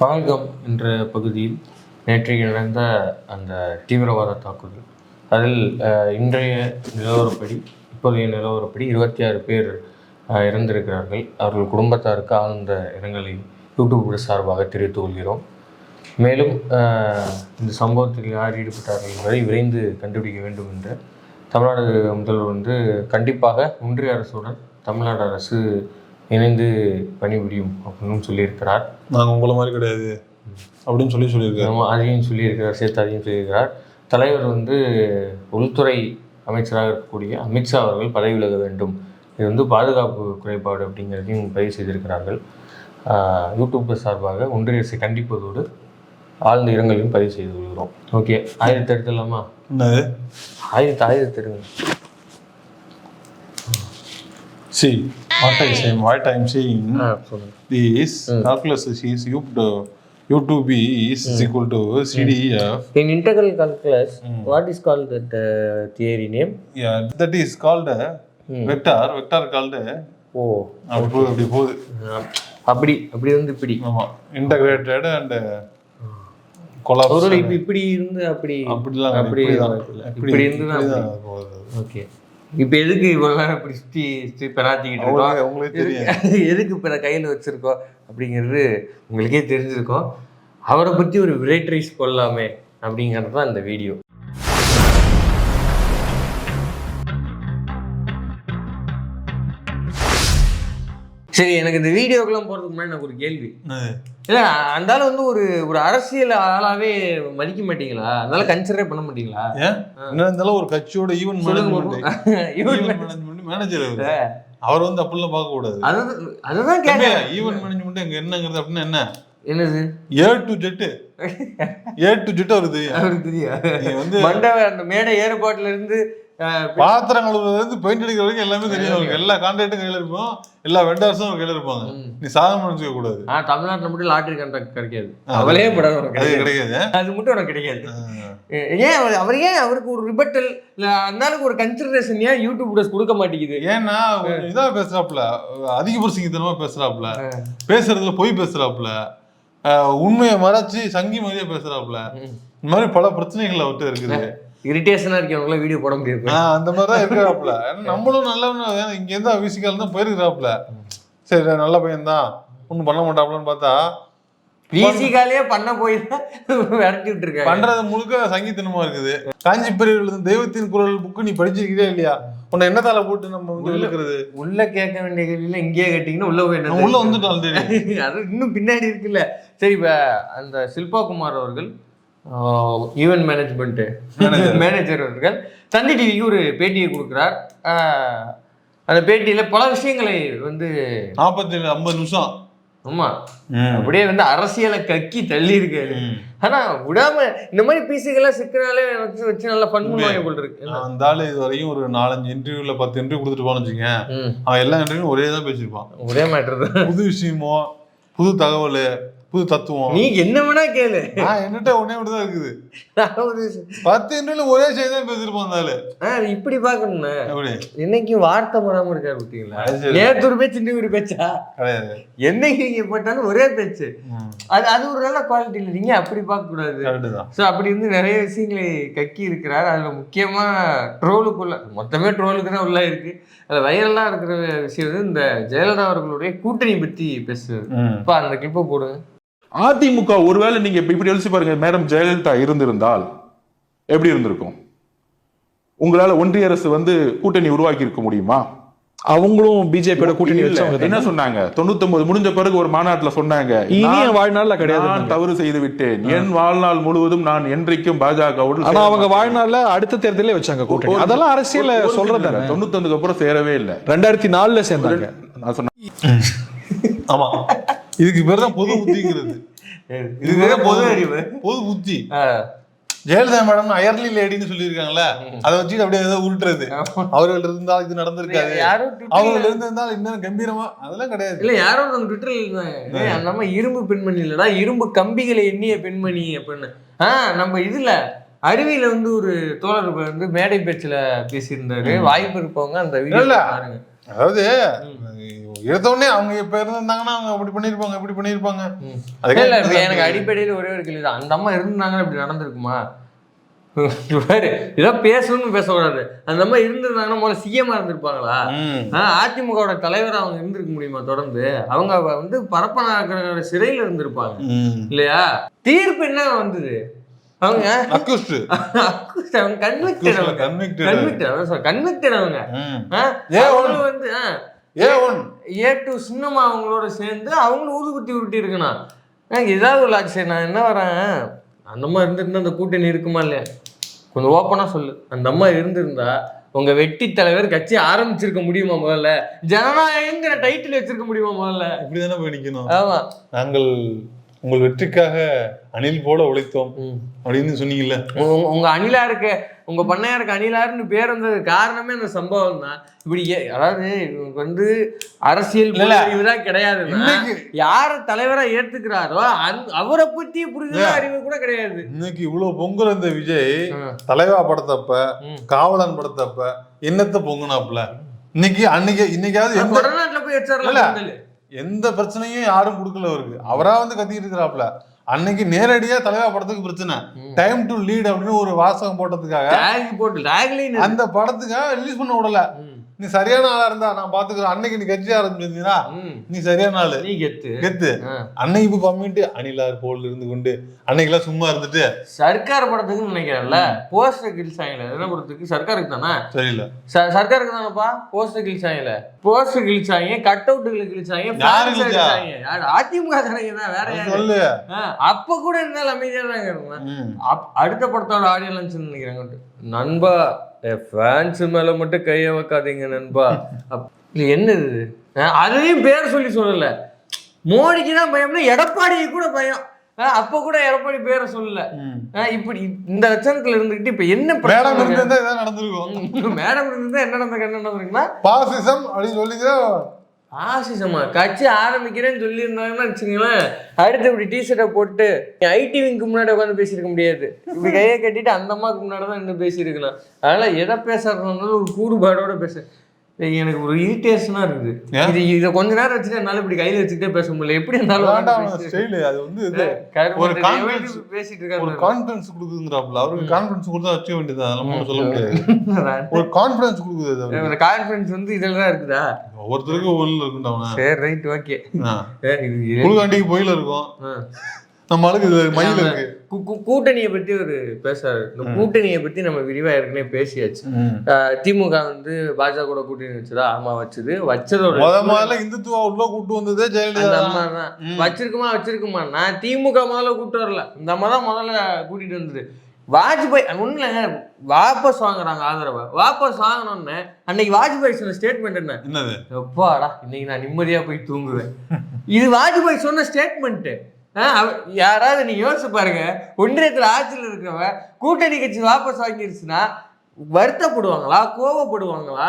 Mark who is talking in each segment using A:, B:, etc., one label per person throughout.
A: பால்கம் என்ற பகுதியில் நேற்றைக்கு நடந்த அந்த தீவிரவாத தாக்குதல். அதில் இன்றைய நிலவரப்படி இப்போதைய நிலவரப்படி இருபத்தி ஆறு பேர் இறந்திருக்கிறார்கள். அவர்கள் குடும்பத்தாருக்கு ஆழ்ந்த இரங்கலை யூடியூப் சார்பாக தெரிவித்துக் கொள்கிறோம். மேலும் இந்த சம்பவத்தில் யார் ஈடுபட்டார்கள் என்பதை விரைந்து கண்டுபிடிக்க வேண்டும் என்று தமிழ்நாடு முதல்வர் வந்து கண்டிப்பாக ஒன்றிய அரசுடன் தமிழ்நாடு அரசு இணைந்து பணிபுரியும் அப்படின்னு சொல்லியிருக்கிறார்.
B: நாங்கள் உங்களை மாதிரி கிடையாது. அப்படின்னு சொல்லி சொல்லியிருக்காரு.
A: அதையும் சொல்லியிருக்கிறார் சேர்த்து அதையும் சொல்லியிருக்கிறார். தலைவர் வந்து உள்துறை அமைச்சராக இருக்கக்கூடிய அமித்ஷா அவர்கள் பதவி விலக வேண்டும். இது வந்து பாதுகாப்பு குறைபாடு அப்படிங்கிறதையும் பதிவு செய்திருக்கிறார்கள். யூடியூப் சார்பாக ஒன்றிய அரசை கண்டிப்பதோடு ஆழ்ந்த இரங்கலையும் பதிவு செய்து கொள்கிறோம். ஓகே ஆயிரத்தி எடுத்துடலாமா?
B: என்னது?
A: ஆயிரத்தி ஆயிரத்தி எடுங்க.
B: See. What I said what I am saying this calculus is u to u to b is equal to cdef
A: In integral calculus, what is called that uh, theory name?
B: yeah that is called a vector. Vector called a
A: ஓ
B: அப்படி அப்படி போகுது.
A: அப்படி அப்படி வந்து இப்படி.
B: ஆமா integrated and collapse
A: இப்படி இருந்து அப்படி
B: அப்படிலாம்
A: அப்படி இப்படி இருந்து தான்
B: போகுது.
A: ஓகே இப்போ எதுக்கு இவ்வளவு நேரம் இப்படி சுத்தி சுத்தி பெறாத்திக்கிட்டு இருக்கோம்?
B: உங்களுக்கு- தெரியும்
A: எதுக்கு- இப்போ கையில் வச்சிருக்கோம் அப்படிங்கிறது உங்களுக்கே தெரிஞ்சிருக்கும். அவரை பத்தி ஒரு விரைட்ரைஸ் கொள்ளலாமே அப்படிங்கிறது தான் இந்த வீடியோ சரி எனக்கு இந்த வீடியோக்கெல்லாம் போறதுக்கு முன்னாடி எனக்கு ஒரு கேள்வி? இல்ல அந்த ஆளு வந்து ஒரு ஒரு அரசியல் ஆளாவே மதிக்க மாட்டீங்களா? அதனால கன்சிடரே பண்ண மாட்டீங்களா?
B: என்ன இருந்தாலும் ஒரு கட்சியோட ஈவன் மேனேஜ்மெண்ட் மேனேஜர் அவர். வந்து அப்படிலாம் பார்க்க கூடாது
A: அதுதான் கேட்டேன்.
B: ஈவன் மேனேஜ்மெண்ட் எங்க என்னங்கிறது அப்படின்னா என்ன?
A: என்னது?
B: A to Z A to Z அவருக்கு தெரியும்.
A: அவருக்கு தெரியும்.
B: வந்து
A: மண்டப அந்த மேடை ஏற்பாட்டுல இருந்து
B: பாத்திரம் கழுவுறதுல இருந்து பெயிண்ட் அடிக்கிற வரைக்கும் எல்லாமே தெரியும் அவருக்கு எல்லா கான்ட்ராக்டும் கையில இருக்கும் எல்லா வெண்டார்ஸும் அவர் கையில இருப்பாங்க. நீ சாதம் நினைச்சுக்க கூடாது.
A: ஆ தமிழ்நாட்டுல மட்டும் லாட்டரி கான்ட்ராக்ட் கிடைக்காது. அவளே படம்
B: அது
A: கிடைக்காது அது மட்டும் உனக்கு கிடைக்காது. ஏன் அவர் அவர் ஏன் அவருக்கு ஒரு ரிபட்டல் இல்ல அந்த ஆளுக்கு ஒரு கன்சிடரேஷன் ஏன் யூடியூப் கொடுக்க மாட்டேங்குது?
B: ஏன்னா கொஞ்சம் இதா பேசுறாப்புல. அதிக பிரசங்கித்தனமா பேசுறாப்புல. பேசுறதுல பொய் பேசுறாப்புல. ஆஹ் உண்மையை மறைச்சு சங்கி மாதிரியே பேசுறாப்புல. இந்த மாதிரி பல பிரச்சனைகள் அவர்கிட்ட இருக்குது.
A: இரிட்டேஷனா இருக்கவங்கள வீடியோ போட முடியாது.
B: அந்த மாதிரி தான் இருக்கிறாப்புல. நம்மளும் நல்லவன இங்க இருந்து விசிக்கால தான் போயிருக்கிறாப்புல. சரி நல்ல பையன் தான். ஒன்றும் பண்ண மாட்டாப்புலன்னு பார்த்தா
A: பிசிகாலே பண்ண போய் விரட்டி விட்டுருக்காங்க.
B: பண்றது முழுக்க சங்கீத்தனமா இருக்குது. காஞ்சி பெரியவர்கள் தெய்வத்தின் குரல் புக்கு நீ படிச்சிருக்கிறியா இல்லையா? உன்னை என்னத்தால போட்டு நம்ம வந்து இழுக்கிறது?
A: உள்ள கேட்க வேண்டிய கேள்வியில இங்கேயே கேட்டீங்கன்னா உள்ள போய் என்ன
B: உள்ள வந்துட்டோம் ஆல்ரெடி
A: அது இன்னும் பின்னாடி இருக்குல்ல. சரி இப்ப அந்த சில்பா குமார் அவர்கள் ஈவென்ட் மேனேஜ்மெண்ட் மேனேஜர் அவர்கள். தந்தி டிவிக்கு ஒரு பேட்டியை கொடுக்கிறார். அந்த பேட்டியில பல விஷயங்களை வந்து
B: நாற்பத்தி ஐம்பது நிமிஷம்.
A: ஆமா. அப்படியே வந்து அரசியலை கக்கி தள்ளி இருக்காரு. ஆனா விடாம இந்த மாதிரி பீஸுக்கெல்லாம் சிக்கனாலே வச்சு வச்சு நல்லா ஃபன் பண்ணுவாங்க போல் இருக்கு.
B: அந்த ஆளு இது வரையும் ஒரு நாலஞ்சு இன்டர்வியூல பத்து இன்டர்வியூ கொடுத்துட்டு போனு வச்சுங்க. அவன் எல்லா இன்டர்வியூ ஒரே தான் பேசியிருப்பான்.
A: ஒரே மேட்டர் தான்.
B: புது விஷயமோ புது தகவல் புது தத்துவம்.
A: நீ என்ன வேணா கேளு.
B: நான் என்னட்ட ஒன்னே மட்டும் தான் இருக்குது பத்து இன்டர்வியூல ஒரே செய்தி தான் ஆளு
A: ஆ, இப்படி பாக்கணும்னா என்னைக்கும் வார்த்தை மாறாம இருக்காரு பார்த்தீங்களா. நேத்து ஒரு பேச்சு இன்னும் ஒரு பேச்சா?
B: கிடையாது.
A: என்னைக்கு நீங்க போட்டாலும் ஒரே பேச்சு. அது அது ஒரு நல்ல குவாலிட்டி இல்லை. நீங்க அப்படி பார்க்க கூடாது ஸோ அப்படி இருந்து நிறைய விஷயங்களை கக்கி இருக்கிறார். அதுல முக்கியமா ட்ரோலுக்குள்ள மொத்தமே ட்ரோலுக்கு தான் உள்ள இருக்கு அதுல வைரலா இருக்கிற விஷயம் வந்து இந்த ஜெயலலிதா அவர்களுடைய கூட்டணி பத்தி பேசுறது. இப்ப அந்த கிளிப்பை போடுங்க
C: அதிமுக ஒருவேளை நீங்க இப்ப இப்படி யோசிச்சு பாருங்க மேடம் ஜெயலலிதா இருந்திருந்தால் எப்படி இருந்திருக்கும்? உங்களால ஒன்றிய அரசு வந்து கூட்டணி உருவாக்கி இருக்க முடியுமா?
D: அவங்களும் பிஜேபியோட கூட்டணி. வச்சவங்க
C: என்ன? சொன்னாங்க? தொண்ணூத்தொன்பது முடிஞ்ச பிறகு ஒரு மாநாட்டுல சொன்னாங்க
D: இனி என் வாழ்நாள்ல கிடையாது.
C: நான் தவறு செய்து விட்டேன். என் வாழ்நாள் முழுவதும் நான் என்றைக்கும் பாஜகவோடு
D: ஆனா அவங்க வாழ்நாள்ல அடுத்த தேர்தலே வச்சாங்க கூட்டணி. அதெல்லாம் அரசியல சொல்றது தானே.
C: தொண்ணூத்தொன்னுக்கு அப்புறம் சேரவே இல்லை.
D: ரெண்டாயிரத்தி நாலுல சேர்ந்தாங்க.
C: நான் சொன்னேன்
B: ஆமா. இதுக்கு பேர் தான் பொது புத்திங்கிறது.
A: இது வேற பொது அறிவு.
B: பொது புத்தி. ஜெயலலிதா மேடம் அயர்லி லேடின்னு சொல்லியிருக்காங்கல்ல அதை வச்சுட்டு அப்படியே ஏதோ உருட்டுறது. அவர்கள் இருந்தால் இது நடந்திருக்காது. அவர்கள் இருந்திருந்தால் இன்னும் கம்பீரமா அதெல்லாம் கிடையாது.
A: இல்ல யாரோ நம்ம ட்விட்டர்ல அம்மா இரும்பு பெண்மணி இல்லடா இரும்பு கம்பிகளை எண்ணிய பெண்மணி அப்படின்னு. ஆ நம்ம இதுல அருவியில வந்து ஒரு தோழர் வந்து மேடை பேச்சுல பேசியிருந்தாரு. வாய்ப்பு இருப்பவங்க அந்த வீடியோ. பாருங்க.
B: அதாவது எடுத்த உடனே அவங்க இப்ப இருந்திருந்தாங்கன்னா அவங்க அப்படி பண்ணிருப்பாங்க இப்படி பண்ணிருப்பாங்க. அதுக்கு
A: இல்ல எனக்கு அடிப்படையில் ஒரே ஒரு கேள்வி அந்த அம்மா இருந்தாங்கன்னா இப்படி நடந்திருக்குமா பாரு ஏதோ பேசணும்னு பேசக்கூடாது அந்த அம்மா இருந்திருந்தாங்கன்னா முதல்ல சிஎம்மா இருந்திருப்பாங்களா அதிமுகவோட தலைவர் அவங்க இருந்திருக்க முடியுமா தொடர்ந்து அவங்க வந்து பரப்பனாக்கிற சிறையில இருந்திருப்பாங்க. இல்லையா தீர்ப்பு என்ன வந்தது அவங்க?
B: accused.
A: அவங்க கன்விக்டட் அவங்க. கன்விக்டட் கன்விக்டட் அவங்க
B: ம்.
A: ஆஹ்
B: ஏ
A: அவங்களும் வந்து
B: ஏ ஒன்.
A: ஏ டு சின்னம்மா அவங்களோட சேர்ந்து அவங்களும் ஊதுகுத்தி உருட்டி இருக்கணும். ஏதாவது ஒரு சரி நான் என்ன வரேன்? அந்த அம்மா இருந்திருந்தா அந்த கூட்டணி இருக்குமா இல்லையா? கொஞ்சம் ஓப்பனாக சொல்லு. அந்த அம்மா இருந்திருந்தா உங்க வெட்டி தலைவர் கட்சி ஆரம்பிச்சிருக்க முடியுமா முதல்ல? ஜனநாயகங்கிற டைட்டில் வச்சிருக்க முடியுமா முதல்ல?
B: இப்படிதானே போய் நிக்கணும்.
A: ஆமா.
B: நாங்கள் உங்கள் வெற்றிக்காக அணில் போல உழைத்தோம். அப்படின்னு சொன்னீங்கல்ல
A: உங்க- உங்க அணிலாருக்கு உங்க பண்ணையாருக்கு அணிலாருன்னு பேர் வந்தது காரணமே அந்த சம்பவம் தான் இப்படி அதாவது இவங்க வந்து அரசியல்
B: இல்ல, இல்ல.
A: அறிவு தான் கிடையாதுன்னா
B: இன்னைக்கு
A: யார தலைவரா ஏத்துக்கிறாரோ அவரை பத்தி புரிதல். அறிவு கூட கிடையாது
B: இன்னைக்கு இவ்வளவு பொங்கல் இந்த விஜய். தலைவா படத்தப்ப. காவலன் படத்தப்ப என்னத்த பொங்குனாப்ல இன்னைக்கு அன்னைக்கு இன்னைக்காவது எந்த
A: கொடநாட்டுல போய். பொங்கல்.
B: எந்த பிரச்சனையும் யாரும் கொடுக்கல அவருக்கு. அவரா வந்து கத்திட்டு இருக்கிறாப்ல அன்னைக்கு நேரடியா தலைவா படத்துக்கு பிரச்சனை. டைம் டு லீட் அப்படின்னு ஒரு வாசகம் போட்டதுக்காக அந்த படத்துக்காக ரிலீஸ் பண்ண விடல. நீ சரியான ஆளா இருந்தா நான் பாத்துக்கிறேன். அன்னைக்கு நீ கட்சி ஆரம்பிச்சிருந்தீங்கன்னா. நீ சரியான ஆளு.
A: நீ கெத்து.
B: கெத்து. அன்னைக்கு இப்ப பம்மிட்டு அணிலார் போல் இருந்து கொண்டு அன்னைக்கெல்லாம் சும்மா இருந்துட்டு
A: சர்க்கார் படத்துக்குன்னு நினைக்கிறேன்ல போஸ்டர் கிழிச்சாங்கல என்ன படத்துக்கு? சர்க்காருக்கு தானே?
B: சரியில்ல
A: ச- சர்க்காருக்கு தானப்பா? போஸ்டர் கிழிச்சாங்கல போஸ்டர் கிழிச்சாங்க கட் அவுட்டுகளை? அடிச்சாங்க. யாரு? அதிமுக தானே தான் வேற
B: சொல்லு.
A: அப்ப கூட இருந்தாலும் அமைதியா. அப்- அடுத்த படத்தோட ஆடியோ லான்ச் நினைக்கிறாங்க நண்பா ஃபேன்ஸ் மேல மட்டும் கைய வைக்காதீங்க நண்பா. இது என்னது? இது? அதையும் பேர் சொல்லி சொல்லல. மோடிக்கு தான் பயம்னா எடப்பாடிக்கு கூட பயம். அப்ப கூட எடப்பாடி பேரை சொல்லல. இப்படி இந்த லட்சணத்துல இருந்துகிட்டு இப்ப என்ன
B: மேடம் இருந்திருந்தா இதான் நடந்திருக்கும்.
A: மேடம் இருந்தா என்ன நடந்த என்ன நடந்திருக்குன்னா
B: பாசிசம் அப்படின்னு சொல்லிங்க
A: ஆசிசமா? கட்சி ஆரம்பிக்கிறேன்னு சொல்லியிருந்தாங்கன்னா வச்சுங்களேன் அடுத்து இப்படி டிஷர்ட்டை போட்டு ஐடி விங்க்கு முன்னாடி உட்காந்து பேசியிருக்க முடியாது. இப்படி கையை கட்டிட்டு அந்த அம்மாவுக்கு முன்னாடி தான் இன்னும் பேசியிருக்கலாம். அதனால எதை பேசுறதுனாலும் ஒரு கூறுபாடோட பேச. எனக்கு ஒரு இரிட்டேஷனா இருக்குது? இது இதை கொஞ்ச நேரம் வச்சுட்டு என்னால இப்படி கையில வச்சுக்கிட்டே பேச முடியல. எப்படி இருந்தாலும்
B: ஸ்டைலு அது வந்து ஒரு
A: எவன் பேசிட்டு
B: ஒரு
A: இருக்காரு
B: கான்பிடன்ஸ் கொடுக்குதுங்கிறாப்ல அவருக்கு கான்பிடன்ஸ் கொடுத்தா வச்சுக்க வேண்டியது அதெல்லாம் சொல்ல முடியாது. ஒரு கான்பிடன்ஸ் கொடுக்குது அவருக்கு.
A: கான்ஃபிடன்ஸ் வந்து இதில் தான் இருக்குதா?
B: ஒவ்வொருத்தருக்கும் ஒவ்வொரு இருக்குண்டா அவன.
A: சரி ரைட் ஓகே
B: குழுகாண்டிக்கு போயில இருக்கும். நம்ம இது மயில் இருக்கு.
A: கூட்டணியை பத்தி ஒரு பேசாரு இந்த கூட்டணியை பத்தி நம்ம விரிவா ஏற்கனவே பேசியாச்சு. திமுக வந்து பாஜக கூட கூட்டணி வச்சதா? ஆமா வச்சது. வச்சதோட
B: முத முதல்ல இந்துத்துவா உள்ள கூட்டு வந்ததே ஜெயலலிதா
A: அம்மா
B: தான்.
A: வச்சிருக்குமா வச்சிருக்குமா? நான் திமுக முதல்ல கூட்டு வரல. இந்த அம்மா தான் முதல்ல கூட்டிட்டு வந்தது. வாஜ்பாய் ஒண்ணுல வாபஸ் வாங்குறாங்க ஆதரவை. வாபஸ் வாங்கினோன்னு அன்னைக்கு வாஜ்பாய் சொன்ன ஸ்டேட்மெண்ட் என்ன?
B: என்னது?
A: எப்பாடா இன்னைக்கு நான் நிம்மதியா போய் தூங்குவேன். இது வாஜ்பாய் சொன்ன ஸ்டேட்மெண்ட் யாராவது நீங்க யோசிச்சு பாருங்க. ஒன்றியத்துல ஆட்சியில் இருக்கிறவ கூட்டணி கட்சி வாபஸ் வாங்கிருச்சுன்னா வருத்தப்படுவாங்களா? கோவப்படுவாங்களா?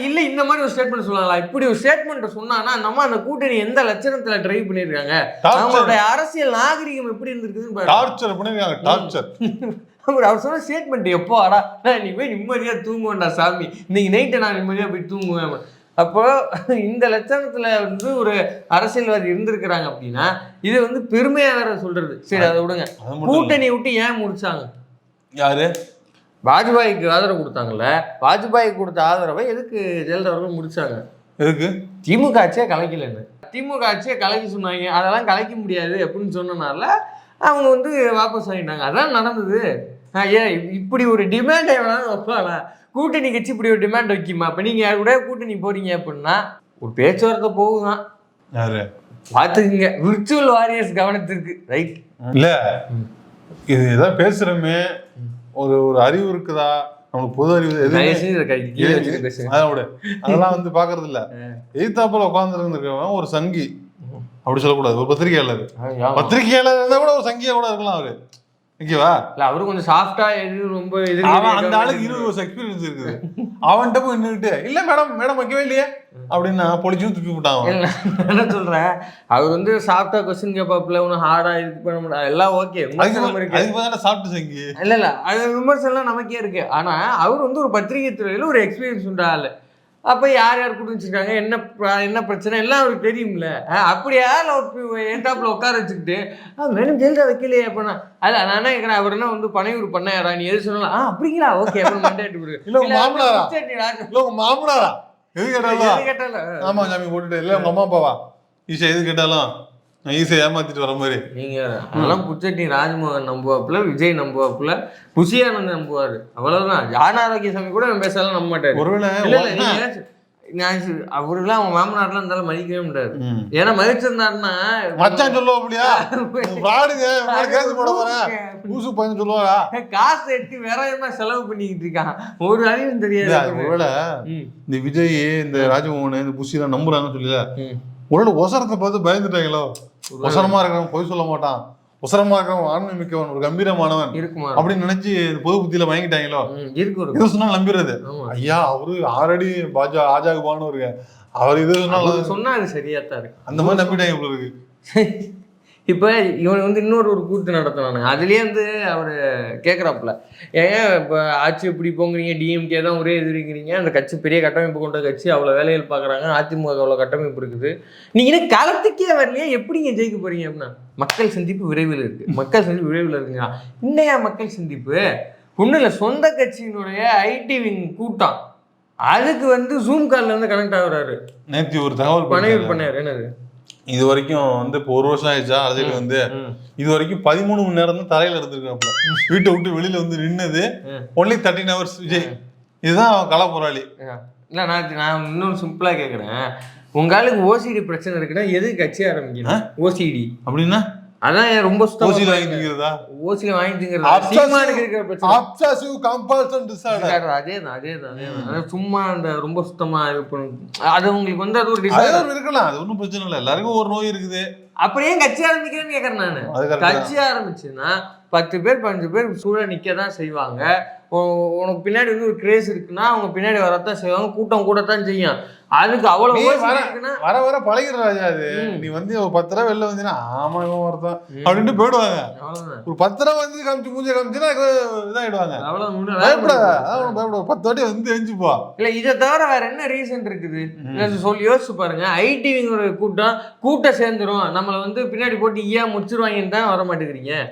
A: இல்ல இந்த மாதிரி ஒரு ஸ்டேட்மெண்ட் சொல்லுவாங்களா இப்படி ஒரு ஸ்டேட்மெண்ட் சொன்னானா நம்ம அந்த கூட்டணி எந்த லட்சணத்துல டிரைவ் பண்ணிருக்காங்க அவங்களுடைய அரசியல் நாகரிகம் எப்படி இருந்திருக்குதுன்னு
B: டார்ச்சர் பண்ணிருக்காங்க டார்ச்சர்
A: அவர் அவர் சொன்ன ஸ்டேட்மெண்ட் எப்போ ஆடா நான் நீ போய் நிம்மதியா தூங்குவேன்டா சாமி. இன்னைக்கு நைட்டு நான் நிம்மதியா போய் தூங்குவேன். அப்போ இந்த லட்சணத்துல வந்து ஒரு அரசியல்வாதி இருந்திருக்கிறாங்க அப்படின்னா இது வந்து பெருமையா வேற சொல்றது. சரி அதை விடுங்க. கூட்டணி விட்டு ஏன் முடிச்சாங்க?
B: யாரு?
A: வாஜ்பாய்க்கு ஆதரவு கொடுத்தாங்கல்ல வாஜ்பாய்க்கு கொடுத்த ஆதரவை எதுக்கு ஜெயலலிதா அவர்கள் முடிச்சாங்க?
B: எதுக்கு?
A: திமுக ஆட்சியை கலைக்கலன்னு. திமுக ஆட்சியை கலைக்க சொன்னாங்க. அதெல்லாம் கலைக்க முடியாது அப்படின்னு சொன்னனால அவங்க வந்து வாபஸ் வாங்கிட்டாங்க அதான் நடந்தது. ஏன் இப்படி ஒரு டிமாண்ட் எவ்வளோ வைப்பாங்களா கூட்டணி கட்சி இப்படி ஒரு டிமாண்ட் வைக்குமா? இப்போ நீங்கள் யார் கூட கூட்டணி போறீங்க அப்படின்னா ஒரு பேச்சுவார்த்தை போகுதான். பார்த்துக்குங்க. விர்ச்சுவல் வாரியர்ஸ் கவனத்திற்கு. ரைட்
B: இல்ல. இது ஏதாவது பேசுறோமே. ஒரு ஒரு அறிவு இருக்குதா? நமக்கு பொது அறிவு விடு. அதெல்லாம் வந்து பாக்குறது இல்ல எய்தாப்புல உட்கார்ந்து ஒரு சங்கி. அப்படி சொல்லக்கூடாது. ஒரு பத்திரிகையாளர். பத்திரிகையாளர் இருந்தா கூட ஒரு சங்கியா கூட இருக்கலாம் அவரு. ஓகேவா
A: இல்ல அவரு கொஞ்சம் சாஃப்டா எது ரொம்ப இது
B: அவன் அந்த ஆளுக்கு இருபது வருஷம் எக்ஸ்பீரியன்ஸ் இருக்குது. அவன்கிட்ட போய் நின்றுட்டு இல்ல மேடம் மேடம் வைக்கவே இல்லையே. அப்படின்னா பொலிச்சும் துப்பி விட்டான்.
A: இல்ல, நான் என்ன சொல்றேன்? அவர் வந்து சாஃப்டா கொஸ்டின் கேப்பாப்ல ஒன்றும் ஹார்டா இது பண்ண முடியாது. எல்லாம் ஓகே
B: அதுக்கு
A: விமர்சனம் இருக்கு.
B: அதுக்கு பதிலா சாப்பிட்டு சங்கி
A: இல்ல இல்ல அது விமர்சனம் நமக்கே இருக்கு. ஆனா அவர் வந்து ஒரு பத்திரிகை துறையில ஒரு எக்ஸ்பீரியன்ஸ் உண்ட ஆளு. அப்போ யார் யார் குடிச்சிருக்காங்க என்ன ப- என்ன பிரச்சனை? எல்லாம் அவருக்கு தெரியும்ல. அப்படியா? ஏண்டாப்புல உட்கார வச்சுக்கிட்டு ஆ மேடம் ஜெயலலிதா வைக்கலையே அப்படின்னா அல்ல நான் என்ன கேட்குறேன் அவர் என்ன வந்து பனையூர் பண்ணாரா? நீ எது சொன்னாலும் ஆ அப்படிங்களா? ஓகே அப்புறம் மண்டாட்டி
B: இல்ல, மாமனாரா? இல்ல மாமனாரா? எது கேட்டாலும்
A: எது கேட்டாலும்
B: ஆமா சாமி போட்டுட்டு இல்ல உங்க அம்மா அப்பாவா? ஈஸியா எது கேட்டாலும். நான் ஈஸியா ஏமாத்திட்டு வர மாதிரி.
A: நீங்க அதெல்லாம் புச்சட்டி ராஜ்மோகன் நம்புவாப்புல விஜய் நம்புவாப்புல புஷியானந்த் நம்புவாரு. அவ்வளவுதான். ஜான ஆரோக்கியசாமி கூட இவன் பேசலாம் நம்ப மாட்டாரு.
B: ஒருவேளை
A: நான் அவருலாம் அவங்க மாமனார்லாம் இருந்தாலும் மதிக்கவே முடியாது. ஏன்னா மதிச்சிருந்தாருன்னா
B: மச்சான் சொல்லுவா அப்படியா? ஃப்ராடுங்க கேஸ் போட போறேன் ஊசு பையன் சொல்லுவாரா?
A: காசு எடுத்து வேற விதமா செலவு பண்ணிக்கிட்டு இருக்கான். ஒரு அறிவும் தெரியாது.
B: ஒருவேளை இந்த விஜய் இந்த ராஜமோகன் இந்த புஷி எல்லாம் நம்புறாங்கன்னு சொல்லல. ஒருவேளை ஒசரத்தை பார்த்து பயந்துட்டாங்களோ? ஒசரமா இருக்கிறவன் பொய் சொல்ல மாட்டான். ஒசரமா இருக்கிறவன் ஆண்மை மிக்கவன் ஒரு கம்பீரமானவன்.
A: இருக்குமா
B: அப்படின்னு நினைச்சு பொது புத்தியில வாங்கிட்டாங்களோ
A: இருக்கு
B: இது சொன்னா நம்பிடுறது ஐயா அவரு ஆல்ரெடி பாஜா ஆஜாக்கு பானவருங்க. அவர் இது
A: அவர் சொன்னா அது சரியா தான் இருக்கு.
B: அந்த மாதிரி நம்பிட்டாங்க இவ்வளவு இருக்கு.
A: இப்போ இவன் வந்து இன்னொரு ஒரு கூத்து நடத்தினானுங்க அதுலேயே வந்து அவர் கேட்குறாப்புல ஏன் இப்போ ஆட்சி எப்படி போங்கிறீங்க? டிஎம்கே தான் ஒரே எதிர்க்கிறீங்க அந்த கட்சி பெரிய கட்டமைப்பு கொண்ட கட்சி. அவ்வளோ வேலைகள் பார்க்குறாங்க அதிமுக அவ்வளோ கட்டமைப்பு இருக்குது. நீங்கள் என்ன களத்துக்கே வரலையே? எப்படிங்க ஜெயிக்க போறீங்க? அப்படின்னா மக்கள் சந்திப்பு விரைவில் இருக்கு. மக்கள் சந்திப்பு விரைவில் இருக்குங்க இன்னையா மக்கள் சந்திப்பு? ஒன்றும் இல்லை. சொந்த கட்சியினுடைய ஐடி விங் கூட்டம். அதுக்கு வந்து ஜூம் கால்ல வந்து கனெக்ட் ஆகுறாரு.
B: நேத்தி ஒரு தகவல்
A: பனையூர்.
B: பண்ணாரு
A: என்னது?
B: இது வரைக்கும் வந்து இப்போ ஒரு வருஷம் ஆயிடுச்சா? அரசியல் வந்து. இது வரைக்கும் பதிமூணு மணி நேரம் தான் தரையில இருந்திருக்காப்ல வீட்டை விட்டு வெளியில வந்து நின்னது. ஒன்லி தேர்ட்டின் ஹவர்ஸ் விஜய் இதுதான் அவன் கள போராளி.
A: இல்லை நான் நான் இன்னொரு சிம்பிளாக கேட்குறேன் உங்க ஆளுக்கு ஓசிடி பிரச்சனை இருக்குன்னா எது கட்சி ஆரம்பிக்கணும்? ஓசிடி
B: அப்படின்னா?
A: அதான் ரொம்ப ஓசில வாங்கிட்டுங்கிறது? இருக்கிற பிரச்சனை
B: அப்சாசிவ் கம்பல்சன் டிசார்டர்
A: அதேதான் அதேதான் அதாவது சும்மா அந்த ரொம்ப சுத்தமா இது அது உங்களுக்கு வந்து அது ஒரு
B: அது ஒரு இருக்கலாம் அது ஒன்றும் பிரச்சனை இல்லை. எல்லாருக்கும் ஒரு நோய் இருக்குது.
A: அப்புறம் ஏன் கட்சி ஆரம்பிக்கிறேன்னு கேட்கறேன் நானு.
B: அது தான்.
A: கட்சி ஆரம்பிச்சுன்னா பத்து பேர் பதினஞ்சு பேர் சூழ நிக்க தான் செய்வாங்க. உனக்கு பின்னாடி வந்து ஒரு கிரேஸ் இருக்குன்னா அவங்க பின்னாடி வரத்தான் செய்வாங்க கூட்டம் கூடத்தான் செய்யும். அதுக்கு அவ்வளவு
B: வர- வர ராஜா அது. நீ வந்து ஒரு பத்து ரூபா வெளில வந்தீங்கன்னா ஆமா இவன் ஒருத்தன். அப்படின்ட்டு போயிடுவாங்க. ஒரு பத்து ரூபா வந்து காமிச்சு மூஞ்ச காமிச்சுன்னா இதாயிடுவாங்க. பயப்படாத. அதான் பயப்பட பத்து வாட்டி வந்து எஞ்சி போ.
A: இல்ல இதை தவிர வேற என்ன ரீசன் இருக்குது? சொல்லி யோசிச்சு பாருங்க. ஐடிவிங்களோட கூட்டம் கூட்டம் சேர்ந்துரும். நம்மள வந்து பின்னாடி போட்டு ஈயா முடிச்சிருவாங்கன்னு தான் வர மாட்டேங்கிறீங்க.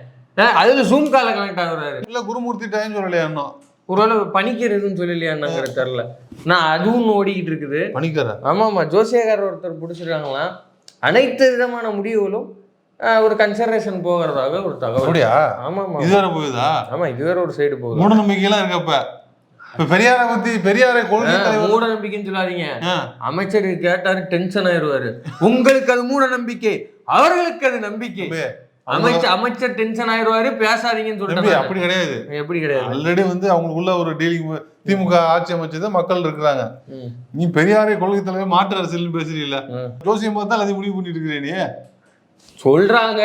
A: அதுல ஜூம் கால கனெக்ட் ஆகுறாரு.
B: இல்ல குருமூர்த்தி டைம் சொல்லலையா இன்னும்?
A: ஒருவேளை பணிக்கிறதுன்னு சொல்லலையான்னாங்கிற தெரில நான் அதுவும் ஓடிக்கிட்டு இருக்குது.
B: பணிக்கிற?
A: ஆமா ஆமா ஜோசியக்காரர் ஒருத்தர் பிடிச்சிருக்காங்களாம். அனைத்து விதமான முடிவுகளும் ஒரு கன்சர்வேஷன் போகிறதாக ஒரு தகவல்.
B: அப்படியா?
A: ஆமா ஆமா
B: இது வேற போகுதா?
A: ஆமா இது வேற ஒரு சைடு போகுது.
B: மூட நம்பிக்கையெல்லாம் இருக்கப்ப. இப்ப பெரியாரை பத்தி பெரியாரை கொள்கை
A: மூட நம்பிக்கைன்னு சொல்லாதீங்க. அமைச்சர் கேட்டாரு டென்ஷன் ஆயிருவாரு. உங்களுக்கு அது மூட நம்பிக்கை அவர்களுக்கு அது நம்பிக்கை. அமைச்சர் அமைச்சர் டென்ஷன் ஆயிருவாரு பேசாதீங்கன்னு சொல்லிட்டு
B: அப்படி கிடையாது.
A: எப்படி கிடையாது?
B: ஆல்ரெடி வந்து அவங்களுக்குள்ள ஒரு டீலிங் திமுக ஆட்சி அமைச்சது மக்கள் இருக்கிறாங்க. நீ பெரியாரை கொள்கை தலைவர் மாற்று அரசியல் பேசுறீல்ல. ஜோசியம் பார்த்தா எல்லாத்தையும் முடிவு பண்ணிட்டு இருக்கிறே நீ.
A: சொல்றாங்க.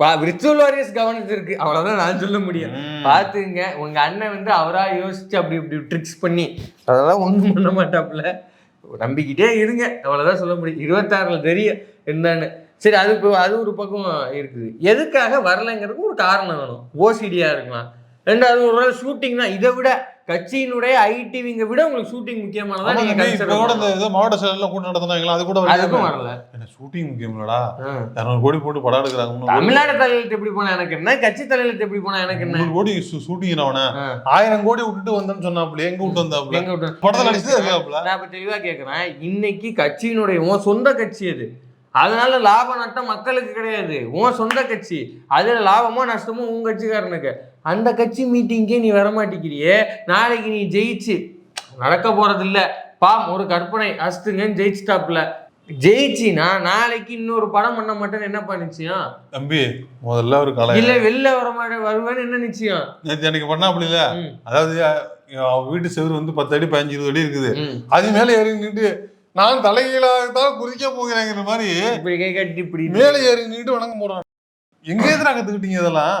A: விர்ச்சுவல் வாரியர்ஸ் இருக்கு அவ்வளவுதான் நான் சொல்ல முடியும். பாத்துங்க உங்க அண்ணன் வந்து அவரா யோசிச்சு அப்படி இப்படி ட்ரிக்ஸ் பண்ணி அதெல்லாம் ஒண்ணும் பண்ண மாட்டாப்புல. நம்பிக்கிட்டே இருங்க. அவ்வளவுதான் சொல்ல முடியும். இருபத்தாறுல தெரியும். என்னன்னு. சரி அது இப்போ அது ஒரு பக்கம் இருக்குது. எதுக்காக வரலைங்கிறதுக்கு ஒரு காரணம் வேணும். ஓசிடியா இருக்கலாம். ரெண்டாவது ஒரு நாள் ஷூட்டிங் தான் இதை விட கட்சியினுடைய ஐடிவிங்க விட உங்களுக்கு ஷூட்டிங் முக்கியமானதா நீங்க
B: கூட மாவட்ட செயலெல்லாம் கூட்டம் நடத்தினாங்களா அது கூட
A: அதுக்கும்
B: வரல. ஷூட்டிங் முக்கியம்லடா?
A: ஆ.
B: இரநூறு கோடி போட்டு படம் எடுக்கிறாங்க
A: தமிழ்நாடு தலையிட்டு எப்படி போனா எனக்கு என்ன? கட்சி தலையிட்டு எப்படி போனா எனக்கு என்ன?
B: கோடி ஷூட்டிங் அவன. ஆயிரம் கோடி விட்டுட்டு வந்தேன்னு சொன்னாப்புல எங்க விட்டு வந்தாப்புல?
A: எங்க விட்டு-
B: படத்துல அடிச்சு
A: நான் இப்ப தெளிவா கேக்குறேன். இன்னைக்கு கட்சியினுடைய சொந்த கட்சி அது அதனால லாப நட்டம் மக்களுக்கு கிடையாது. உன் சொந்த கட்சி. அதுல லாபமோ நஷ்டமோ உன் கட்சிக்காரனுக்கு. அந்த கட்சி மீட்டிங்கே நீ வர மாட்டேங்கிறியே நாளைக்கு நீ ஜெயிச்சு. நடக்க போறது இல்ல பாம் ஒரு கற்பனை. அஸ்துங்கன்னு ஜெயிச்சிட்டாப்ல ஜெயிச்சினா நாளைக்கு இன்னொரு படம் பண்ண மாட்டேன்னு என்ன நிச்சயம்?
B: தம்பி முதல்ல ஒரு கலை.
A: இல்ல வெளில வர மாட்டேன் வருவேன்னு என்ன நிச்சயம்?
B: நேற்று எனக்கு பண்ணாப்புல இல்ல.
A: ம்,
B: அதாவது வீட்டு செவுரு வந்து பத்து அடி பதினஞ்சு இருபது அடி இருக்குது. அது மேல ஏறி நின்று நான் தலைகீழாக தான் குதிக்க போகிறேங்கிற மாதிரி
A: இப்படி கை கட்டி இப்படி
B: மேல ஏறி நின்று வணங்க போறான் எங்க எதிராக கத்துக்கிட்டீங்க இதெல்லாம்?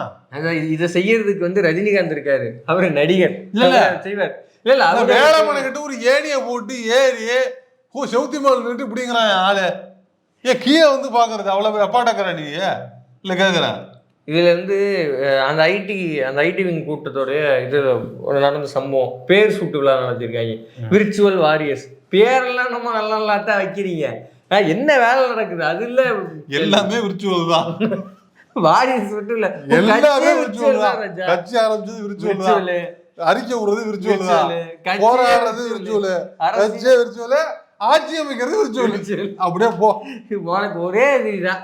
A: இதை செய்யறதுக்கு வந்து ரஜினிகாந்த் இருக்காரு. அவரு நடிகர்.
B: இல்ல,
A: செய்வார். இல்ல இல்ல அவர்
B: வேளாமணி கிட்ட ஒரு ஏணியை போட்டு ஏறி ஓ செவுத்தி மேல நின்று இப்படிங்கிறான் ஆளு. ஏன் கீழே வந்து பாக்குறது அவ்வளவு பெரிய அப்பாட்டக்கற நீ? இல்ல கேக்குறேன்
A: இதுல இருந்து அஹ், அந்த ஐடி அந்த ஐடி விங் கூட்டத்தோடைய இது நடந்த சம்பவம். பேர் சுட்டு விழா நடத்திருக்காங்க. விர்ச்சுவல் வாரியர்ஸ் பேரெல்லாம் நம்ம நல்லா நல்லா தான் வைக்கிறீங்க. என்ன வேலை நடக்குது? அது இல்ல.
B: எல்லாமே விர்ச்சுவல் தான்.
A: வாரியர்ஸ் மட்டும் இல்ல.
B: எல்லாமே விர்ச்சுவல் தான். கட்சி ஆரம்பிச்சது விர்ச்சுவல் தான். அறிக்கை விடுறது விர்ச்சுவல் தான். போராடுறது. விர்ச்சுவல் கட்சியே விர்ச்சுவல் ஆட்சி அமைக்கிறது விர்ச்சுவல். அப்படியே போ.
A: உனக்கு ஒரே இதுதான்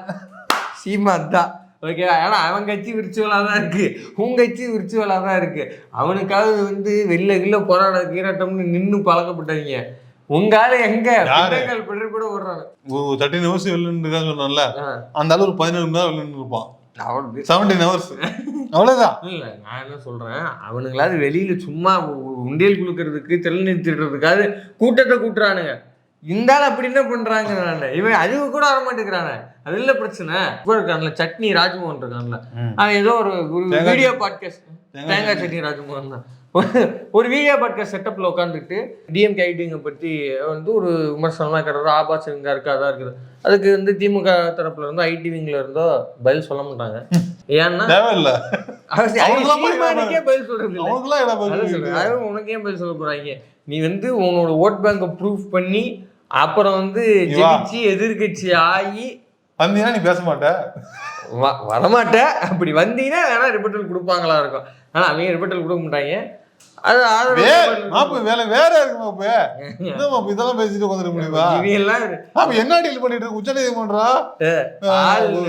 A: சீமான் தான். ஓகே ஏன்னா அவன் கட்சி விரிச்சுவலாக தான் இருக்கு. உன் கட்சி விரிச்சுவலாக தான் இருக்கு. அவனுக்காக வந்து வெளில கில்ல போராட கீராட்டம்னு நின்று பழக்கப்பட்டவங்க. உங்க ஆளு எங்க? பிள்ளை கூட விடுறாங்க
B: ஒரு தேர்ட்டின் ஹவர்ஸ் வெளில சொன்னேன்ல. அந்த அளவு ஒரு பதினேழு மணி நேரம் வெளில இருப்பான் செவன்டீன் ஹவர்ஸ் அவ்வளவுதான்.
A: இல்ல நான் என்ன சொல்றேன்? அவனுங்களாவது வெளியில சும்மா உண்டியல் குளுக்கிறதுக்கு தெரு நிறுத்திடுறதுக்காவது கூட்டத்தை கூட்டுறானுங்க. இந்த ஆள் அப்படி என்ன பண்றாங்க இவன் அதுவு கூட வர மாட்டேங்கிறானே. அது இல்ல பிரச்சனை. இவன் இருக்கான்ல சட்னி ராஜ்மோகன் இருக்கான்ல. அவன் ஏதோ ஒரு வீடியோ பாட்காஸ்ட்
B: தேங்காய்
A: சட்னி. ராஜ்மோகன் தான். ஒரு வீடியோ பாட்காஸ்ட் செட்டப்ல உட்காந்துட்டு டிஎம்கே ஐடிங்க பத்தி வந்து ஒரு விமர்சனம்லாம் கிடையாது ஆபாசம் இங்க இருக்கா அதான் இருக்குது அதுக்கு வந்து திமுக தரப்புல இருந்தோ ஐடி விங்ல இருந்தோ பதில் சொல்ல மாட்டாங்க. ஏன்னா பதில் சொல்றது. அதுவும் உனக்கு ஏன் பதில் சொல்ல போறாங்க. நீ வந்து உன்னோட ஓட் பேங்கை ப்ரூஃப் பண்ணி அப்புறம் வந்து. ஜெயிச்சு எதிர்கட்சி ஆகி
B: வந்தீங்கன்னா நீ பேச மாட்ட.
A: வ- வரமாட்ட. அப்படி வந்தீங்கன்னா வேணா ரிப்போர்ட்டல் கொடுப்பாங்களா இருக்கும். ஆனா அவங்க ரிப்போர்ட்டல் கொடுக்க மாட்டாங்க.
B: வேலை வேற மாப்பு. இதெல்லாம் பேசிட்டு உட்காந்துட முடியுமா? அப்ப என்ன டீல் பண்ணிட்டு இருக்கு? உச்ச நீதிமன்றம்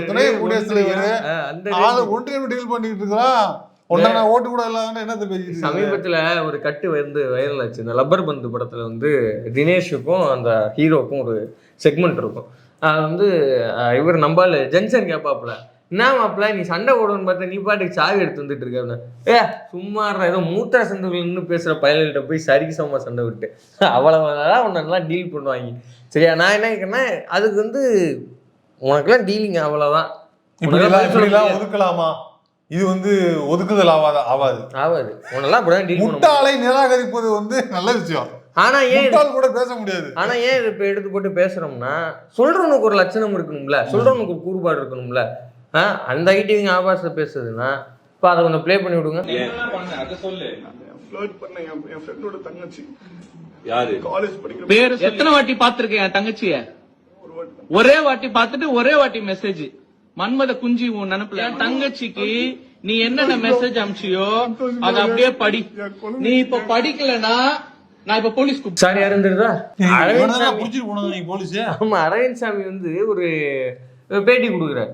B: துணை குடியரசுத் தலைவர் ஒன்றிய டீல் பண்ணிட்டு இருக்கிறான் ஒன்றரை ஓட்டு கூட பேசிட்டு இருக்க?
A: சமீபத்துல ஒரு கட்டு வந்து வைரல் ஆச்சு இந்த லப்பர் பந்து படத்துல வந்து தினேஷுக்கும் அந்த ஹீரோக்கும் ஒரு செக்மெண்ட் இருக்கும். அது வந்து இவர் நம்பால ஜென்சன் கேப்பாப்ல என்ன மாப்பிள்ள நீ சண்டை போடணும்னு பார்த்தா நீ பாட்டுக்கு சாவி எடுத்து வந்துட்டு இருக்க. ஏ சும்மா ஏதோ மூத்திர சந்துகள் நின்று பேசுற பயல்கிட்ட போய் சரிக்கு சமமா சண்டை விட்டு அவ்வளவுதான் உன்னெல்லாம் டீல் பண்ணுவாங்க. சரியா நான் என்ன கேட்கறேன்னா அதுக்கு வந்து உனக்கெல்லாம் டீலிங்
B: எல்லாம் ஒதுக்கலாமா? இது வந்து ஒதுக்குதல் ஆவாத ஆவாது.
A: ஆகாது உன்னெல்லாம் முடியும்.
B: முட்டாளை நிராகரிப்பது வந்து நல்ல விஷயம்.
A: ஆனா ஏன்
B: கூட பேச முடியாது.
A: ஆனா ஏன் இப்ப எடுத்து போட்டு பேசுறோம்னா சொல்றவனுக்கு ஒரு லட்சணம் இருக்கணும்ல. சொல்றவனுக்கு ஒரு கூறுபாடு இருக்கணும்ல. ஆ, அந்த ஐடிவிங்க ஆபாச பேசுதுன்னா இப்ப அதை கொஞ்சம் ப்ளே பண்ணி விடுங்க.
E: ஃப்ளர்ட் பண்ண? என் என் ஃப்ரெண்டோட தங்கச்சி.
F: யாரு?
E: காலேஜ் படிக்கிற
G: பேரு எத்தனை வாட்டி பாத்திருக்கேன் என் தங்கச்சிய? ஒரே வாட்டி. பார்த்துட்டு ஒரே வாட்டி மெசேஜ் மன்மத குஞ்சி உன் நினைப்புல தங்கச்சிக்கு நீ என்னென்ன மெசேஜ் அனுப்பிச்சியோ அத அப்படியே படி. நீ இப்ப படிக்கலனா நான் இப்ப போலீஸ்
A: சாரி யாருந்துருதா அரவிந்த் ஆமா அரவிந்த் சாமி வந்து ஒரு பேட்டி கொடுக்குறாரு.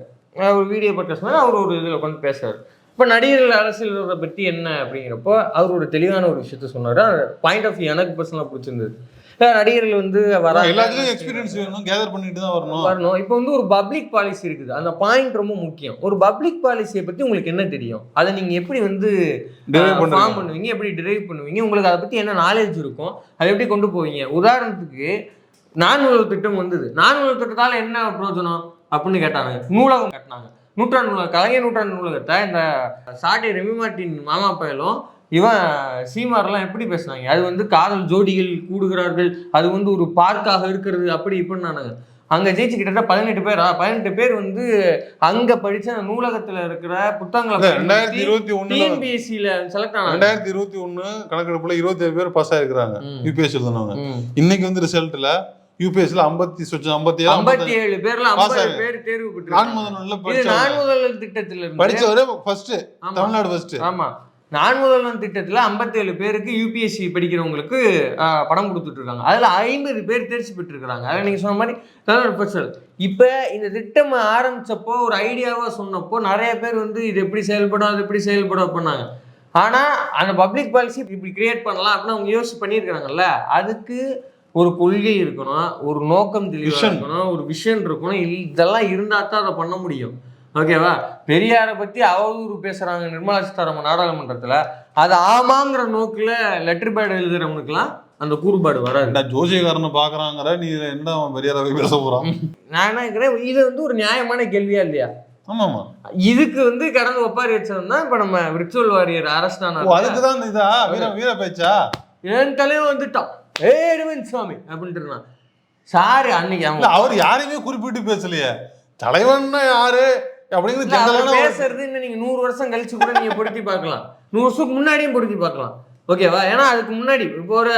A: ஒரு வீடியோ பாட்காஸ்ட் அவர் ஒரு இதில் உட்காந்து பேசுறாரு. இப்போ நடிகர்கள் அரசியல் பற்றி என்ன அப்படிங்கிறப்போ அவர் ஒரு தெளிவான ஒரு விஷயத்த சொன்னார். பாயிண்ட் ஆஃப் எனக்கு பர்சனலாக பிடிச்சிருந்தது. நடிகர்கள் வந்து வர
B: எல்லாத்துலயும் எக்ஸ்பீரியன்ஸ் வேணும். கேதர் பண்ணிட்டு தான் வரணும்.
A: வரணும். இப்போ வந்து ஒரு பப்ளிக் பாலிசி இருக்குது. அந்த பாயிண்ட் ரொம்ப முக்கியம். ஒரு பப்ளிக் பாலிசியை பத்தி உங்களுக்கு என்ன தெரியும்? அதை நீங்க எப்படி வந்து. ஃபார்ம் பண்ணுவீங்க? எப்படி டிரைவ் பண்ணுவீங்க? உங்களுக்கு அதை பத்தி என்ன நாலேஜ் இருக்கும்? அதை எப்படி கொண்டு போவீங்க? உதாரணத்துக்கு நானூறு திட்டம் வந்தது. நானூறு திட்டத்தால என்ன பிரயோஜனம்? அப்படின்னு கேட்டாங்க. நூலகம் கட்டினாங்க. நூற்றாண்டு நூலகம் கலைஞர் நூற்றாண்டு நூலகத்தை இந்த சாட்டை ரெமி மார்ட்டின் மாமா பயலும் இவன் சீமாரெல்லாம் எப்படி பேசுனாங்க? அது வந்து காதல் ஜோடிகள் கூடுகிறார்கள் அது வந்து ஒரு பார்க்காக இருக்கிறது அப்படி இப்படின்னானுங்க. அங்க ஜெயிச்சு கிட்டத்தட்ட பதினெட்டு பேரா? பதினெட்டு பேர் வந்து அங்க படிச்ச அந்த நூலகத்துல இருக்கிற புத்தகங்களை
B: ரெண்டாயிரத்தி இருபத்தி ஒண்ணுல
A: டிஎன்பிஎஸ்சியில செலக்ட் ஆனாங்க.
B: ரெண்டாயிரத்தி இருபத்தி ஒண்ணு கணக்கெடுப்புல இருபத்தி ஏழு பேர் பாஸ் ஆயிருக்கிறாங்க.
A: ம்.
B: யூபிஎஸ் எழுதினவங்க. இன்னைக்கு வந்து ரிசல்ட்ல யூபிஎஸ்ல ஐம்பத்தி சொச்சம் ஐம்பத்தி ஏழு
A: ஐம்பத்தி ஏழு பேர்ல ஐம்பது. பேர் தேர்வு
B: நான்
A: பெற்று
B: முதல்ல
A: நான் இருந்து
B: படிச்சவரே ஃபர்ஸ்ட். தமிழ்நாடு ஃபர்ஸ்ட்
A: ஆமா. நான் முதல்வன் திட்டத்துல 57 பேருக்கு யூபிஎஸ்சி படிக்கிறவங்களுக்கு கொடுத்துட்டு இருக்காங்க அதுல ஐம்பது பேர் தேர்ச்சி பெற்றிருக்காங்க அதில் நீங்க சொன்ன மாதிரி பர்சல் இப்ப இந்த திட்டம் ஆரம்பிச்சப்போ ஒரு ஐடியாவா சொன்னப்போ நிறைய பேர் வந்து இது எப்படி செயல்படும் அது எப்படி செயல்படும் பண்ணாங்க ஆனா அந்த பப்ளிக் பாலிசி இப்படி கிரியேட் பண்ணலாம் அப்படின்னு அவங்க யோசிச்சு பண்ணியிருக்கிறாங்கல்ல. அதுக்கு ஒரு கொள்கை இருக்கணும் ஒரு நோக்கம் தெளிவாக. இருக்கணும் ஒரு விஷன் இருக்கணும். இதெல்லாம் இருந்தா தான் அதை பண்ண முடியும். ஓகேவா? பெரியாரை பத்தி அவதூறு பேசுறாங்க நிர்மலா சீதாராமன் நாடாளுமன்றத்துல. அது ஆமாங்கிற நோக்குல லெட்டர் பேட் எழுதுறவனுக்குலாம் அந்த கூறுபாடு வராது.
B: ஜோசியக்காரனை பாக்குறாங்கிற நீ என்ன அவன் பெரியாராவே பேச போறான்?
A: நான் என்ன கேட்கிறேன் இது வந்து ஒரு நியாயமான கேள்வியா இல்லையா?
B: ஆமாமா.
A: இதுக்கு வந்து கடந்து ஒப்பாரி வச்சவன் தான் இப்ப நம்ம விர்ச்சுவல் வாரியர் அரஸ்ட்
B: அதுக்குதான் இந்த இதா? வீர வீர பேச்சா?
A: என் தலைவன் வந்துட்டான். ஏ அரவிந்த் சுவாமி அப்படின்ட்டு சாரு அன்னைக்கு
B: அவர் யாரையுமே குறிப்பிட்டு பேசலையே. தலைவன்னா யாரு? அப்படிங்கிறது ஜெனரலான
A: பேசுறது இன்னும் நீங்க நூறு வருஷம் கழிச்சு கூட நீங்க பொருத்தி பார்க்கலாம். நூறு வருஷத்துக்கு முன்னாடியும் பொருத்தி பார்க்கலாம். ஓகேவா ஏன்னா அதுக்கு முன்னாடி இப்போ ஒரு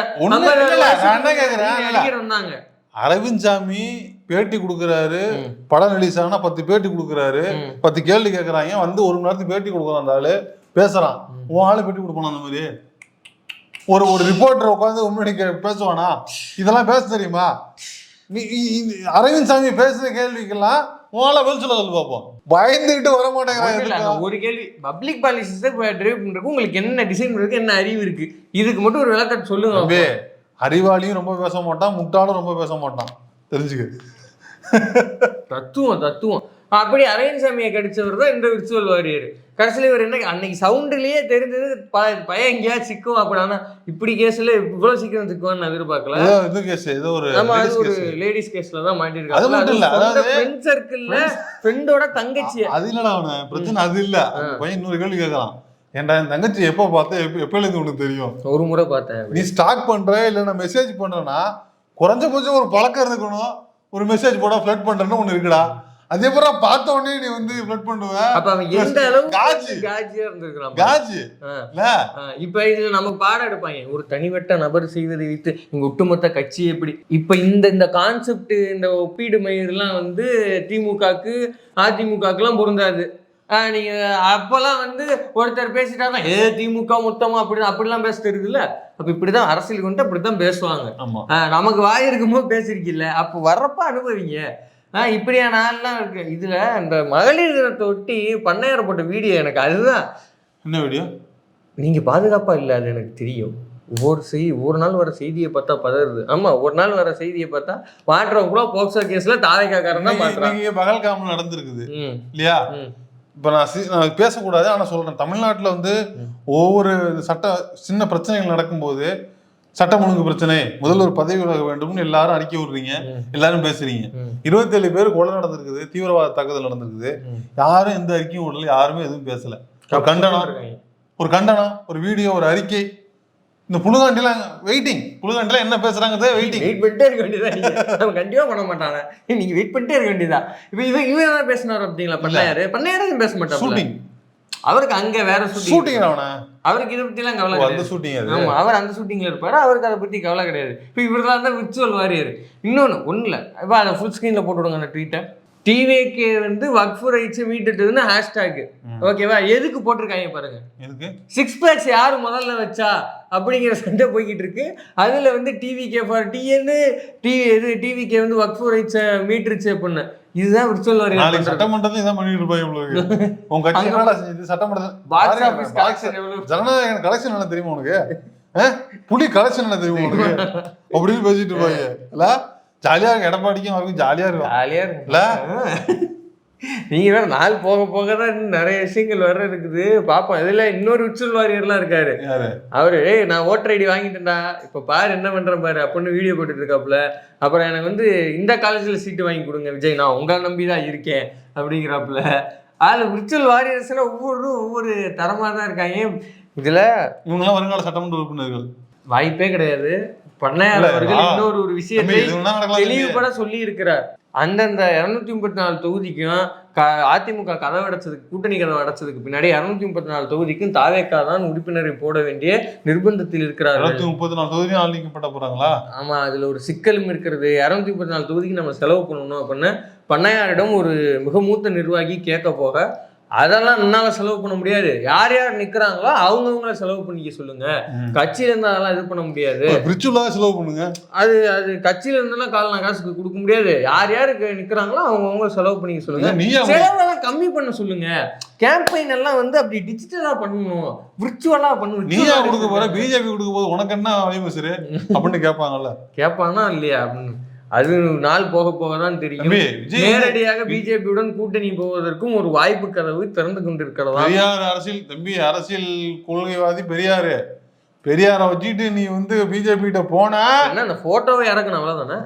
A: வந்தாங்க
B: அரவிந்த் சாமி பேட்டி கொடுக்குறாரு. படம் ரிலீஸ் ஆனா பத்து பேட்டி கொடுக்குறாரு. பத்து கேள்வி கேட்கறாங்க வந்து ஒரு மணி நேரத்துக்கு பேட்டி கொடுக்குறான் அந்த ஆளு? பேசுறான். உன் ஆளு பேட்டி கொடுப்பானா அந்த மாதிரி? ஒரு ஒரு ரிப்போர்ட்டர் உட்காந்து கே- பேசுவானா? இதெல்லாம் பேச தெரியுமா? நீ அரவிந்த் சாமி பேசுற கேள்விக்கெல்லாம் ஆளை பதில் சொல்ல பார்ப்போம் பயந்துகிட்டு வர மாட்டேங்கிறாங்க
A: ஒரு கேள்வி பப்ளிக் பாலிசிஸ் டிரைவ் பண்றதுக்கு உங்களுக்கு என்ன டிசைன் இருக்கு என்ன அறிவு இருக்கு? இதுக்கு மட்டும் ஒரு விளக்கத்தை சொல்லுங்க
B: அறிவாளியும் ரொம்ப பேச மாட்டான் முட்டாளும் ரொம்ப பேச மாட்டான். தெரிஞ்சுக்க.
A: தத்துவம் தத்துவம். அப்படி அரவிந்த் சாமியை கடிச்சவர் தான் இந்த விர்ச்சுவல் வாரியர். கடைசியில் இவர் என்ன அன்னைக்கு சவுண்டுலயே தெரிஞ்சது ப பையன் எங்கேயாவது சிக்கும் அப்படி. ஆனா இப்படி கேஸ்ல இவ்வளவு சீக்கிரம் சிக்குவான்னு நான் எதிர்பார்க்கல.
B: இது கேஸ் ஏதோ ஒரு
A: ஆமா அது ஒரு. லேடிஸ் கேஸ்ல தான்
B: அது மட்டும் இல்ல, அதாவது-
A: ஃப்ரெண்ட் சர்க்கிள்ல ஃப்ரெண்டோட தங்கச்சி
B: அது இல்லடா அவன பிரச்சனை அது இல்ல. பையன் இன்னொரு கேள்வி கேட்கறான். ஏன்டா என் தங்கச்சி எப்போ பார்த்த எப்ப எப்பல இருந்து உனக்கு தெரியும்?
A: ஒரு முறை பார்த்தேன்.
B: நீ ஸ்டாக் பண்ற இல்ல நான் மெசேஜ் பண்றேன்னா குறைஞ்சபட்சம் ஒரு பழக்கம் இருக்கணும் ஒரு மெசேஜ் போட ஃபிளட் பண்றேன்னு ஒண்ணு இருக்குடா. அதே போல பார்த்த உடனே நீ வந்து ஃபிளட் பண்ணுவ.
A: அப்ப அவன் எந்த அளவுக்கு
B: காஜி.
A: காஜியா இருந்திருக்கிறான்
B: காஜி.
A: ஆ.
B: இல்ல.
A: ஆ, இப்ப இதுல நமக்கு பாடம் எடுப்பாங்க. ஒரு தனிப்பட்ட நபர் செய்வதை வைத்து இங்க ஒட்டுமொத்த கட்சி எப்படி? இப்ப இந்த இந்த கான்செப்ட் இந்த ஒப்பீடு மயிரெல்லாம் வந்து திமுகக்கு அதிமுகக்குலாம் பொருந்தாது. ஆ, நீங்க அப்பெல்லாம் வந்து ஒருத்தர் பேசிட்டாருன்னா ஏ திமுக மொத்தமா அப்படி அப்படிலாம் பேச தெரியுதுல்ல அப்ப இப்படிதான் அரசியலுக்கு வந்துட்டு அப்படித்தான் பேசுவாங்க. நமக்கு வாய் இருக்கும்போது பேசிருக்கீல்ல. அப்போ வர்றப்ப அனுபவிங்க. ஆ இப்படியான ஆள்லாம் இருக்கு இதுல இந்த மகளிர் தினத்தை ஒட்டி பண்ணையார போட்ட வீடியோ எனக்கு. அதுதான்.
B: என்ன வீடியோ?
A: நீங்க பாதுகாப்பா இல்ல அது எனக்கு தெரியும். ஒவ்வொரு செய்தி ஒரு நாள் வர செய்தியை பார்த்தா பதறுது. ஆமா ஒரு நாள் வர செய்தியை பார்த்தா மாற்றவங்க கூட போக்சோ கேஸ்ல தாவைக்காக்காரன் தான்
B: பகல்காமல் நடந்திருக்குது. இல்லையா? இப்ப நான் நான் பேசக்கூடாது ஆனா சொல்றேன். தமிழ்நாட்டுல வந்து ஒவ்வொரு சட்ட சின்ன பிரச்சனைகள் நடக்கும்போது சட்டம் ஒழுங்கு பிரச்சனை. முதல்வர் பதவி விலக வேண்டும்னு எல்லாரும் அறிக்கை விடுறீங்க. எல்லாரும் பேசுறீங்க.
A: ம்.
B: இருபத்தேழு பேர் கொலை நடந்திருக்குது தீவிரவாத தாக்குதல் நடந்திருக்குது. யாரும் எந்த அறிக்கையும் விடல யாருமே எதுவும் பேசல. ஒரு கண்டனம். ஒரு கண்டனம் ஒரு வீடியோ ஒரு அறிக்கை. இந்த புழுகாண்டிலாம் வெயிட்டிங் புழுகாண்டிலாம் என்ன பேசுறாங்க வெயிட்டிங்
A: வெயிட் பண்ணிட்டே இருக்க வேண்டியதா நீங்க அவன் கண்டிப்பா பண்ண மாட்டானே நீங்க வெயிட் பண்ணிட்டே இருக்க வேண்டியதா இப்ப இவன் இவன் பேசினாரு அப்படிங்களா? பண்ணையாரு? பண்ணையாரு எதுவும் பேச மாட்டாங்க
B: ஷூட்டிங்
A: அவருக்கு அங்க வேற ஷூட்டிங் அவருக்கு இதை எல்லாம் கவலை கிடையாது. ஆமா அவர் அந்த ஷூட்டிங்ல இருப்பாரு. அவருக்கு அதை பத்தி கவலை கிடையாது. இப்போ இவரெல்லாம் தான் விர்ச்சுவல் வாரியர் இன்னொன்னு ஒண்ணு இல்ல இப்போ அதை ஃபுல் ஸ்க்ரீன்ல போட்டு விடுங்க அந்த ட்வீட்டை டிவிகே வந்து வக்ஃபு ரைட்ஸ் மீட்டுட்டுன்னு ஹேஷ்டேக் ஓகேவா எதுக்கு போட்டிருக்காங்க பாருங்க.
B: எதுக்கு?
A: சிக்ஸ் பேக்ஸ் யார் முதல்ல வச்சா அப்படிங்கிற சண்டை போய்கிட்டு இருக்கு. அதுல வந்து டிவிகே ஃபார் டிஎன்னு டிவி இது டிவிகே வந்து வக்ஃபு ரைட்ஸை மீட்டுருச்சு அப்படின்னு. இதுதான் விர்ச்சுவல்
B: நாளைக்கு
A: வாரியர்
B: சட்டமன்றத்துல இதான் பண்ணிட்டு இருப்பாங்க உங்களுக்கு உன் கட்சி என்னடா செஞ்சது சட்டமன்றத்துல
A: பாக்ஸ்
B: box-
A: கலெக்ஷன் எவ்வளவு
B: ஜனநாயக கலெக்ஷன் என்ன தெரியுமா உனக்கு? புலி கலெக்ஷன் என்ன தெரியுமா உனக்கு? அப்படின்னு பேசிட்டு இருப்பாங்க. இல்ல? ஜாலியா இருக்கு எடப்பாடிக்கும் அவருக்கும் ஜாலியா இருக்கும்.
A: ஜாலியா
B: இல்ல?
A: நீங்க வேற நாள் போக போக தான் இன்னும் நிறைய விஷயங்கள் வர இருக்குது. பாப்போம். இதுல இன்னொரு விர்ச்சுவல் வாரியர்லாம் இருக்காரு. அவரு "ஏய், நான் ஓட்டர் ஐடி வாங்கிட்டேன்டா. இப்ப பாரு என்ன பண்றேன் பாரு அப்படின்னு வீடியோ போட்டுட்டு இருக்காப்புல. அப்புறம் எனக்கு வந்து இந்த காலேஜ்ல சீட்டு வாங்கி கொடுங்க விஜய். நான் உங்களை நம்பி தான் இருக்கேன் அப்படிங்கிறாப்புல. அதுல விர்ச்சுவல் வாரியர்ஸ்ல ஒவ்வொரு ஒவ்வொரு தரமா தான் இருக்காங்க. இதுல
B: இவங்கெல்லாம் வருங்கால சட்டமன்ற உறுப்பினர்கள்.
A: வாய்ப்பே கிடையாது. பண்ணையார் அவர்கள். இன்னொரு ஒரு விஷயத்தை. தெளிவுபட சொல்லி இருக்கிறார் அந்தந்த இருநூத்தி முப்பத்தி நாலு தொகுதிக்கும் க அதிமுக கதவு அடைச்சதுக்கு கூட்டணி கதவு அடைச்சதுக்கு பின்னாடி இருநூத்தி முப்பத்தி நாலு தொகுதிக்கும் தாவேக்கா தான் உறுப்பினரை போட வேண்டிய நிர்பந்தத்தில் இருக்கிறார்கள்
B: இருநூத்தி முப்பத்தி நாலு தொகுதியும் ஆள் நீக்கப்பட்ட போறாங்களா
A: ஆமா அதுல ஒரு சிக்கலும் இருக்கிறது இருநூத்தி முப்பத்தி நாலு தொகுதிக்கு நம்ம செலவு பண்ணணும் அப்படின்னு பண்ணையாரிடம் ஒரு மிக மூத்த நிர்வாகி கேட்க போக அதெல்லாம் என்னால செலவு பண்ண முடியாது. யார் யார் நிக்கிறாங்களோ அவங்கவுங்கள செலவு பண்ணிக்க சொல்லுங்க. கட்சியில இருந்து அதெல்லாம் இது பண்ண முடியாது.
B: செலவு பண்ணுங்க?
A: அது அது கட்சியில இருந்தெல்லாம் கால் காசுக்கு கொடுக்க முடியாது. யார் யாருக்கு நிக்கிறாங்களோ அவங்கவுங்க செலவு பண்ணிக்க சொல்லுங்க. செலவெல்லாம் கம்மி பண்ண சொல்லுங்க. கேம்பெயின் எல்லாம் வந்து அப்படி டிஜிட்டலா பண்ணணும். விர்ச்சுவலா பண்ணணும்.
B: நீயா கொடுக்க போற? பிஜேபி கொடுக்க போது உனக்கு என்ன அப்படின்னு கேட்பாங்கல்ல
A: கேட்பானா இல்லையா அப்படின்னு. அது நாள் போக போக தான் தெரியும். நேரடியாக பிஜேபியுடன் கூட்டணி போவதற்கும் ஒரு வாய்ப்பு கதவு திறந்து கொண்டிருக்கிறதா?
B: பெரியார் அரசியல் தம்பி அரசியல் கொள்கைவாதி பெரியாரு. பெரியாரை வச்சுட்டு நீ வந்து பிஜேபி கிட்ட போனா
A: என்ன அந்த போட்டோவை இறக்கணும் அவ்வளவுதானே?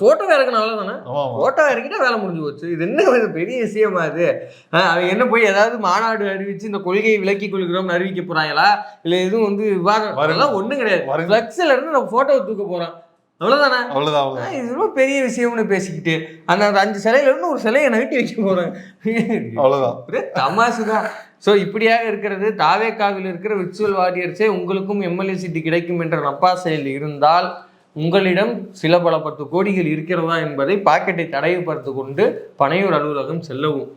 A: போட்டோவை இறக்கணும் அவ்வளவுதானே. போட்டோ இறக்கிட்டா வேலை முடிஞ்சு போச்சு. இது என்ன இது பெரிய விஷயமா அது ஆஹ் அவங்க என்ன போய் ஏதாவது மாநாடு அறிவிச்சு இந்த கொள்கையை விலக்கி கொள்கிறோம்னு அறிவிக்க போறாங்களா? இல்ல எதுவும் வந்து விவாதம். அதெல்லாம் ஒண்ணும் கிடையாது. ஃபிளக்ஸ்ல இருந்து நம்ம போட்டோவை தூக்க போறோம் ஆ,
B: அவ்வளவுதான்
A: இது ரொம்ப பெரிய விஷயம்னு பேசிக்கிட்டு அந்த அந்த அஞ்சு சிலையில இருந்து ஒரு சிலையை நகட்டி வைக்க போறேன்.
B: அவ்வளவுதான்.
A: ஒரே தமாசுதான் ஸோ இப்படியாக இருக்கிறது தாவேக்காவில் இருக்கிற விர்ச்சுவல் வாரியர்ஸே உங்களுக்கும் எம்எல்ஏ சீட்டு கிடைக்கும் என்ற நப்பாசையில் இருந்தால் உங்களிடம் சில பல பத்து கோடிகள் இருக்கிறதா என்பதை பாக்கெட்டை தடைவுபடுத்திக் கொண்டு பனையூர் அலுவலகம் செல்லவும்.